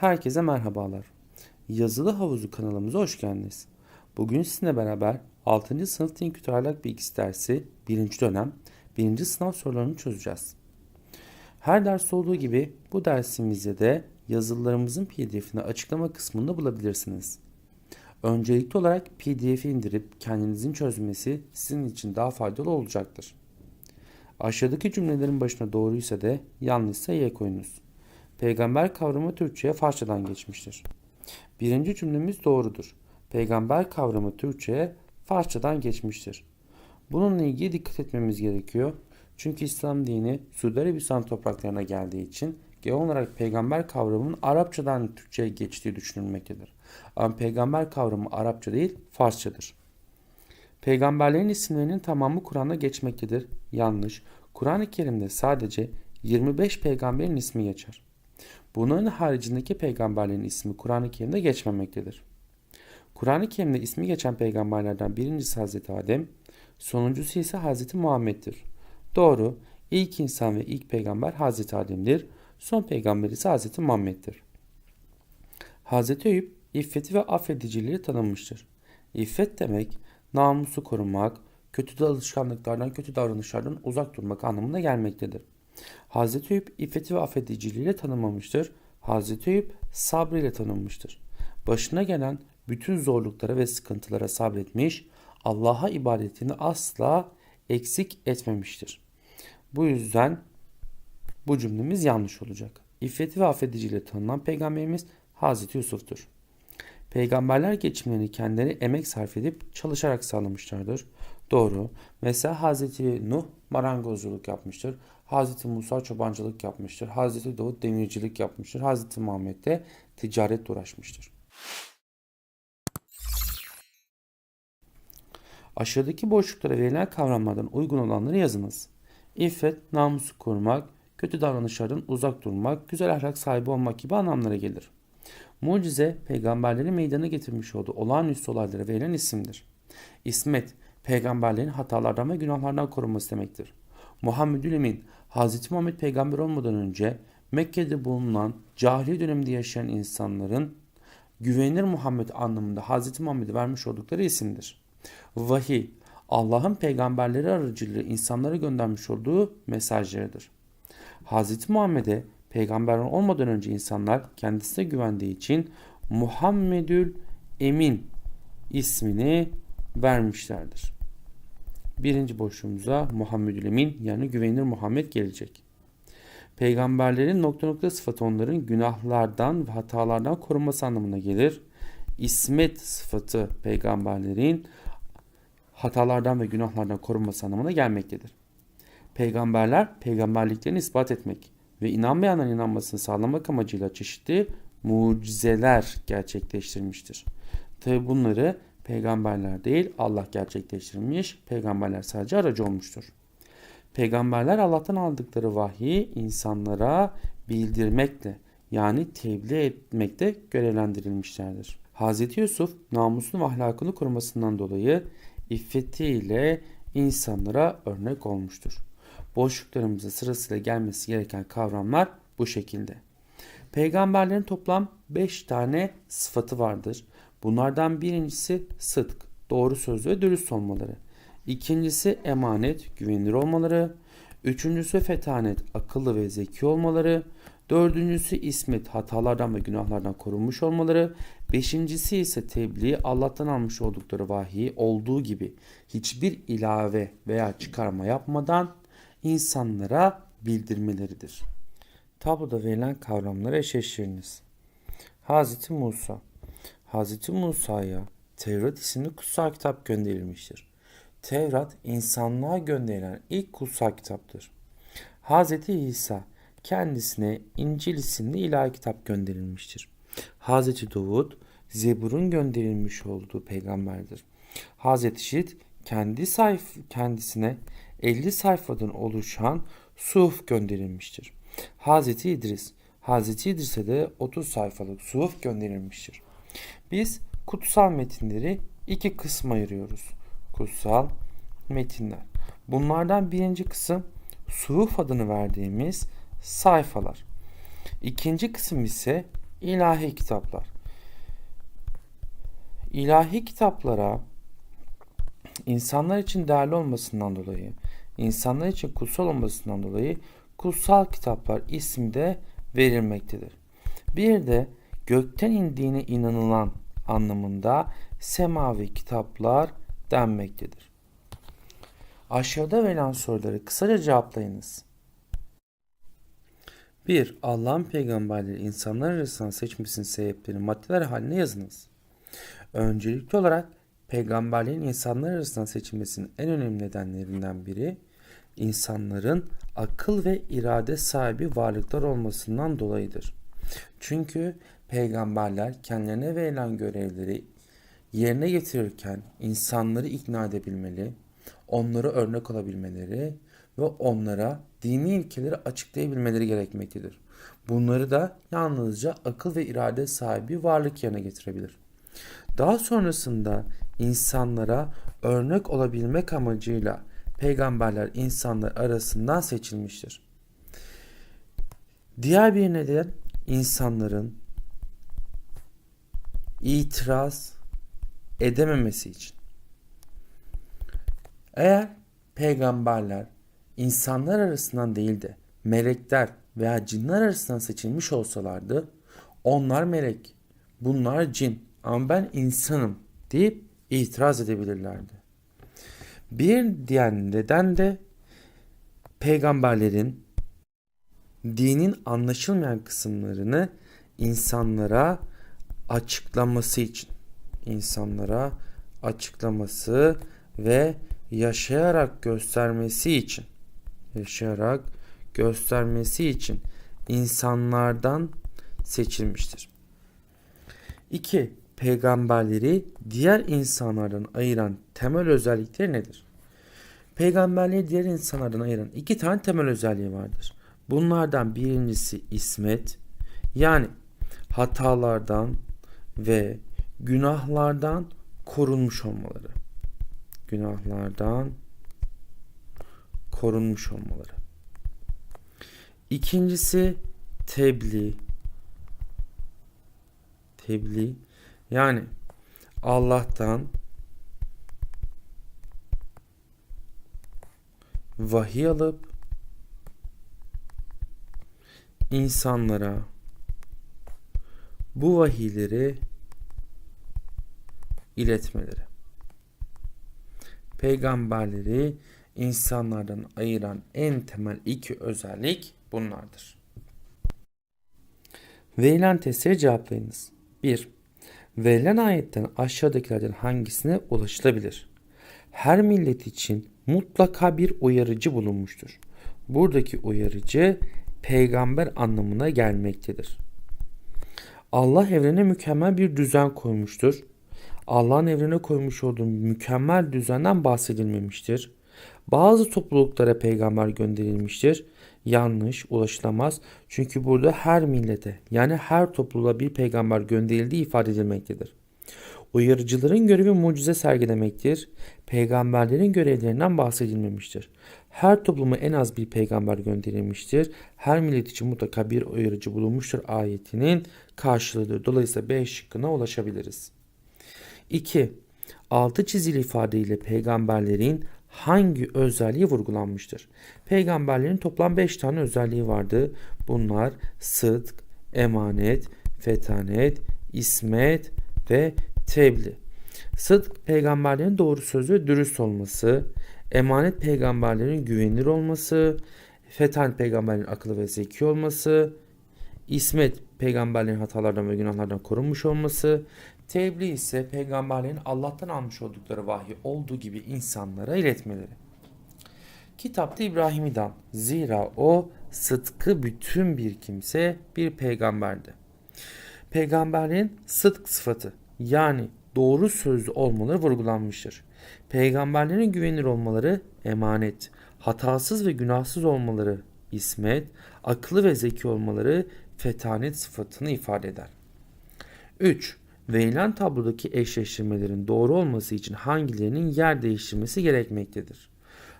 Herkese merhabalar. Yazılı Havuzu kanalımıza hoş geldiniz. Bugün sizinle beraber 6. sınıf din kültür ahlak bilgisi dersi 1. dönem 1. sınav sorularını çözeceğiz. Her ders olduğu gibi bu dersimizde de yazılarımızın pdf'ini açıklama kısmında bulabilirsiniz. Öncelikli olarak pdf'i indirip kendinizin çözmesi sizin için daha faydalı olacaktır. Aşağıdaki cümlelerin başına doğruysa da yanlışsa y koyunuz. Peygamber kavramı Türkçe'ye Farsçadan geçmiştir. Birinci cümlemiz doğrudur. Peygamber kavramı Türkçe'ye Farsçadan geçmiştir. Bununla ilgili dikkat etmemiz gerekiyor. Çünkü İslam dini Suudi Arabistan topraklarına geldiği için genel olarak peygamber kavramının Arapçadan Türkçe'ye geçtiği düşünülmektedir. Ama peygamber kavramı Arapça değil Farsçadır. Peygamberlerin isimlerinin tamamı Kur'an'da geçmektedir. Yanlış. Kur'an-ı Kerim'de sadece 25 peygamberin ismi geçer. Bunların haricindeki peygamberlerin ismi Kur'an-ı Kerim'de geçmemektedir. Kur'an-ı Kerim'de ismi geçen peygamberlerden birincisi Hazreti Adem, sonuncusu ise Hazreti Muhammed'dir. Doğru, ilk insan ve ilk peygamber Hazreti Adem'dir, son peygamber ise Hazreti Muhammed'dir. Hazreti Eyüp, iffeti ve affediciliği tanınmıştır. İffet demek, namusu korumak, kötü alışkanlıklardan, kötü davranışlardan uzak durmak anlamına gelmektedir. Hazreti Eyüp iffeti ve affediciliğiyle tanınmamıştır. Hazreti Eyüp sabrıyla tanınmıştır. Başına gelen bütün zorluklara ve sıkıntılara sabretmiş, Allah'a ibadetini asla eksik etmemiştir. Bu yüzden bu cümlemiz yanlış olacak. İffeti ve affediciliğiyle tanınan peygamberimiz Hazreti Yusuf'tur. Peygamberler geçimlerini kendileri emek sarf edip çalışarak sağlamışlardır. Doğru. Mesela Hazreti Nuh marangozculuk yapmıştır. Hazreti Musa çobancılık yapmıştır. Hazreti Davut demircilik yapmıştır. Hazreti Muhammed de ticaretle uğraşmıştır. Aşağıdaki boşluklara verilen kavramlardan uygun olanları yazınız. İffet, namusu korumak, kötü davranışlardan uzak durmak, güzel ahlak sahibi olmak gibi anlamlara gelir. Mucize, peygamberlerin meydana getirmiş olduğu olağanüstü olaylara verilen isimdir. İsmet, peygamberlerin hatalardan ve günahlardan korunması demektir. Muhammedül Emin, Hz. Muhammed peygamber olmadan önce Mekke'de bulunan cahiliye döneminde yaşayan insanların güvenilir Muhammed anlamında Hz. Muhammed'e vermiş oldukları isimdir. Vahiy, Allah'ın peygamberleri aracılığıyla insanlara göndermiş olduğu mesajlarıdır. Hz. Muhammed'e peygamber olmadan önce insanlar kendisine güvendiği için Muhammedül Emin ismini vermişlerdir. Birinci boşluğumuza Muhammedül Emin yani güvenilir Muhammed gelecek. Peygamberlerin nokta nokta sıfatı onların günahlardan ve hatalardan korunması anlamına gelir. İsmet sıfatı peygamberlerin hatalardan ve günahlardan korunması anlamına gelmektedir. Peygamberler peygamberliklerini ispat etmek ve inanmayanların inanmasını sağlamak amacıyla çeşitli mucizeler gerçekleştirmiştir. Tabi bunları peygamberler değil Allah gerçekleştirmiş. Peygamberler sadece aracı olmuştur. Peygamberler Allah'tan aldıkları vahyi insanlara bildirmekle yani tebliğ etmekte görevlendirilmişlerdir. Hz. Yusuf namusunu ve ahlakını korumasından dolayı iffetiyle insanlara örnek olmuştur. Boşluklarımıza sırasıyla gelmesi gereken kavramlar bu şekilde. Peygamberlerin toplam 5 tane sıfatı vardır. Bunlardan birincisi sıdk, doğru sözlü ve dürüst olmaları. İkincisi emanet, güvenilir olmaları. Üçüncüsü fetanet, akıllı ve zeki olmaları. Dördüncüsü ismet, hatalardan ve günahlardan korunmuş olmaları. Beşincisi ise tebliğ, Allah'tan almış oldukları vahiy olduğu gibi hiçbir ilave veya çıkarma yapmadan insanlara bildirmeleridir. Tabloda verilen kavramları eşleştiriniz. Hazreti Musa Hz. Musa'ya Tevrat isimli kutsal kitap gönderilmiştir. Tevrat insanlığa gönderilen ilk kutsal kitaptır. Hz. İsa kendisine İncil isimli ilahi kitap gönderilmiştir. Hz. Davud Zebur'un gönderilmiş olduğu peygamberdir. Hz. Şit kendi sayf kendisine 50 sayfadan oluşan suhuf gönderilmiştir. Hz. İdris Hz. İdris'e de 30 sayfalık suhuf gönderilmiştir. Biz kutsal metinleri iki kısma ayırıyoruz. Kutsal metinler. Bunlardan birinci kısım suhuf adını verdiğimiz sayfalar. İkinci kısım ise İlahi kitaplar. İlahi kitaplara insanlar için değerli olmasından dolayı, insanlar için kutsal olmasından dolayı kutsal kitaplar ismi de verilmektedir. Bir de gökten indiğine inanılan anlamında semavi kitaplar denmektedir. Aşağıda verilen soruları kısaca cevaplayınız. 1. Allah'ın peygamberleri insanlar arasından seçmesinin sebeplerini maddeler haline yazınız. Öncelikli olarak peygamberlerin insanlar arasından seçilmesinin en önemli nedenlerinden biri insanların akıl ve irade sahibi varlıklar olmasından dolayıdır. Çünkü peygamberler kendilerine verilen görevleri yerine getirirken insanları ikna edebilmeli, onlara örnek olabilmeleri ve onlara dini ilkeleri açıklayabilmeleri gerekmektedir. Bunları da yalnızca akıl ve irade sahibi varlık yerine getirebilir. Daha sonrasında insanlara örnek olabilmek amacıyla peygamberler insanlar arasından seçilmiştir. Diğer bir neden insanların itiraz edememesi için. Eğer peygamberler insanlar arasından değil de melekler veya cinler arasından seçilmiş olsalardı onlar melek, bunlar cin ama ben insanım deyip itiraz edebilirlerdi. Bir diğer neden de peygamberlerin dinin anlaşılmayan kısımlarını insanlara açıklaması için insanlara açıklaması ve yaşayarak göstermesi için yaşayarak göstermesi için insanlardan seçilmiştir. 2. Peygamberleri diğer insanlardan ayıran temel özellikleri nedir? Peygamberleri diğer insanlardan ayıran iki tane temel özelliği vardır. Bunlardan birincisi ismet yani hatalardan ve günahlardan korunmuş olmaları. Günahlardan korunmuş olmaları. İkincisi tebliğ. Tebliğ yani Allah'tan vahiy alıp insanlara bu vahiyleri iletmeleri. Peygamberleri insanlardan ayıran en temel iki özellik bunlardır. Verilen testleri cevaplayınız. 1. Verilen ayetten aşağıdakilerden hangisine ulaşılabilir? Her millet için mutlaka bir uyarıcı bulunmuştur. Buradaki uyarıcı peygamber anlamına gelmektedir. Allah evrene mükemmel bir düzen koymuştur. Allah'ın evrene koymuş olduğu mükemmel düzenden bahsedilmemiştir. Bazı topluluklara peygamber gönderilmiştir. Yanlış, ulaşılamaz. Çünkü burada her millete yani her topluluğa bir peygamber gönderildiği ifade edilmektedir. Uyarıcıların görevi mucize sergilemektir. Peygamberlerin görevlerinden bahsedilmemiştir. Her topluma en az bir peygamber gönderilmiştir. Her millet için mutlaka bir uyarıcı bulunmuştur ayetinin karşılığıdır. Dolayısıyla B şıkkına ulaşabiliriz. 2. Altı çizili ifadeyle peygamberlerin hangi özelliği vurgulanmıştır? Peygamberlerin toplam 5 tane özelliği vardı. Bunlar sıdk, emanet, fetanet, ismet ve tebliğ. Sıdk peygamberlerin doğru söz ve dürüst olması, emanet peygamberlerin güvenilir olması, fetanet peygamberlerin akıllı ve zeki olması, ismet peygamberlerin hatalardan ve günahlardan korunmuş olması, tebliğ ise peygamberlerin Allah'tan almış oldukları vahyi olduğu gibi insanlara iletmeleri. Kitapta İbrahim'i dan zira o sıdkı bütün bir kimse bir peygamberdi. Peygamberlerin sıdk sıfatı yani doğru sözlü olmaları vurgulanmıştır. Peygamberlerin güvenilir olmaları emanet, hatasız ve günahsız olmaları ismet, akıllı ve zeki olmaları fetanet sıfatını ifade eder. 3. Verilen tablodaki eşleştirmelerin doğru olması için hangilerinin yer değiştirmesi gerekmektedir?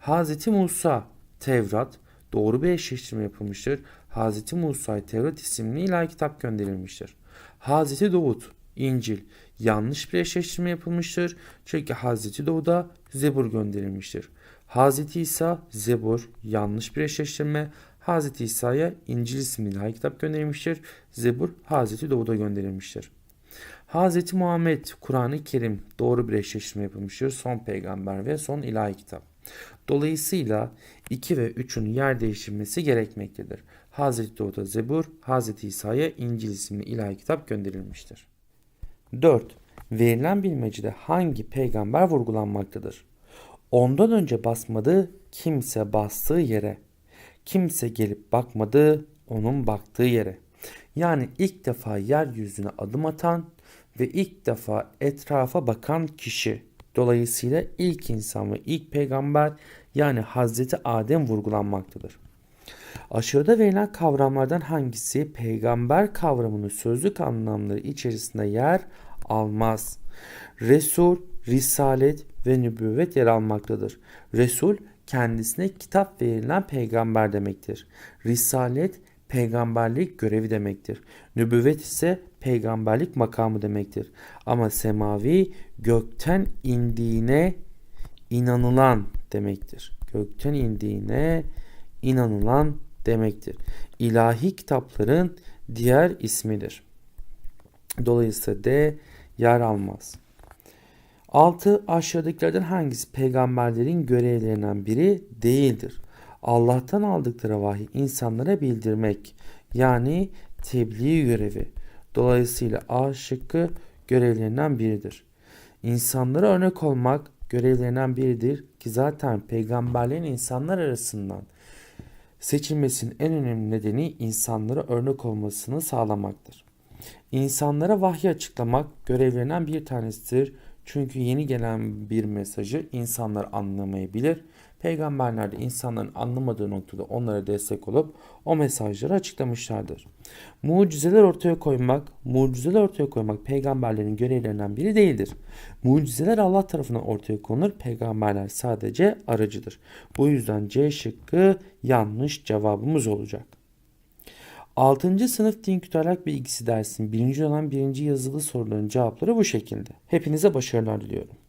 Hz. Musa, Tevrat, doğru bir eşleştirme yapılmıştır. Hz. Musa'ya Tevrat isimli ilahi kitap gönderilmiştir. Hazreti Davut, İncil. Yanlış bir eşleştirme yapılmıştır. Çünkü Hazreti Davud'a Zebur gönderilmiştir. Hazreti İsa, Zebur. Yanlış bir eşleştirme. Hazreti İsa'ya İncil isimli ilahi kitap gönderilmiştir. Zebur, Hazreti Davud'a gönderilmiştir. Hazreti Muhammed, Kur'an-ı Kerim doğru bir eşleştirme yapılmıştır. Son peygamber ve son ilahi kitap. Dolayısıyla 2 ve 3'ün yer değiştirmesi gerekmektedir. Hazreti Davud'a Zebur, Hazreti İsa'ya İncil isimli ilahi kitap gönderilmiştir. 4. Verilen bilmecede hangi peygamber vurgulanmaktadır? Ondan önce basmadı kimse bastığı yere. Kimse gelip bakmadı onun baktığı yere. Yani ilk defa yeryüzüne adım atan ve ilk defa etrafa bakan kişi. Dolayısıyla ilk insan ve ilk peygamber yani Hazreti Adem vurgulanmaktadır. Aşağıda verilen kavramlardan hangisi peygamber kavramının sözlük anlamları içerisinde yer almaz? Resul, risalet ve nübüvvet yer almaktadır. Resul kendisine kitap verilen peygamber demektir. Risalet peygamberlik görevi demektir. Nübüvvet ise peygamberlik makamı demektir. Ama semavi gökten indiğine inanılan demektir. Gökten indiğine inanılan demektir. İlahi kitapların diğer ismidir. Dolayısıyla D yer almaz. 6. Aşağıdakilerden hangisi peygamberlerin görevlerinden biri değildir? Allah'tan aldıkları vahiy insanlara bildirmek yani tebliğ görevi. Dolayısıyla A şıkkı görevlerinden biridir. İnsanlara örnek olmak görevlerinden biridir ki zaten peygamberlerin insanlar arasından seçilmesinin en önemli nedeni insanlara örnek olmasını sağlamaktır. İnsanlara vahiy açıklamak görevlerinden bir tanesidir. Çünkü yeni gelen bir mesajı insanlar anlamayabilir. Peygamberler de insanların anlamadığı noktada onlara destek olup o mesajları açıklamışlardır. Mucizeler ortaya koymak, mucizeler ortaya koymak peygamberlerin görevlerinden biri değildir. Mucizeler Allah tarafından ortaya konur, peygamberler sadece aracıdır. Bu yüzden C şıkkı yanlış cevabımız olacak. 6. sınıf din kültürel bilgisi dersinin birinci olan birinci yazılı soruların cevapları bu şekilde. Hepinize başarılar diliyorum.